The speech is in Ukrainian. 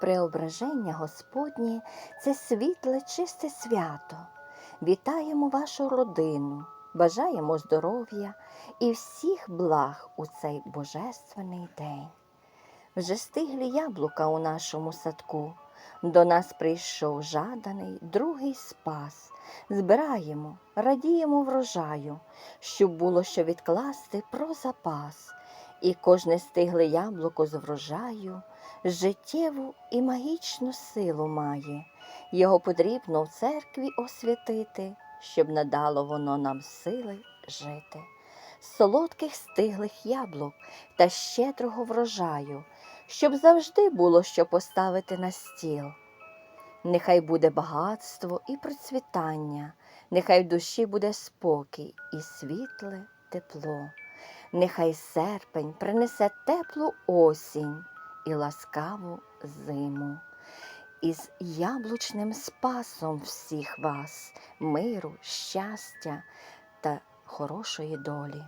Преображення Господнє це світле, чисте свято. Вітаємо вашу родину, бажаємо здоров'я і всіх благ у цей божественний день. Вже стиглі яблука у нашому садку. До нас прийшов жаданий другий спас. Збираємо, радіємо врожаю, щоб було що відкласти про запас. І кожне стигле яблуко з врожаю життєву і магічну силу має. Його потрібно в церкві освятити, щоб надало воно нам сили жити. Солодких стиглих яблук та щедрого врожаю, щоб завжди було що поставити на стіл. Нехай буде багатство і процвітання, нехай в душі буде спокій і світле тепло. Нехай серпень принесе теплу осінь і ласкаву зиму. Із яблучним спасом всіх вас, миру, щастя та хорошої долі.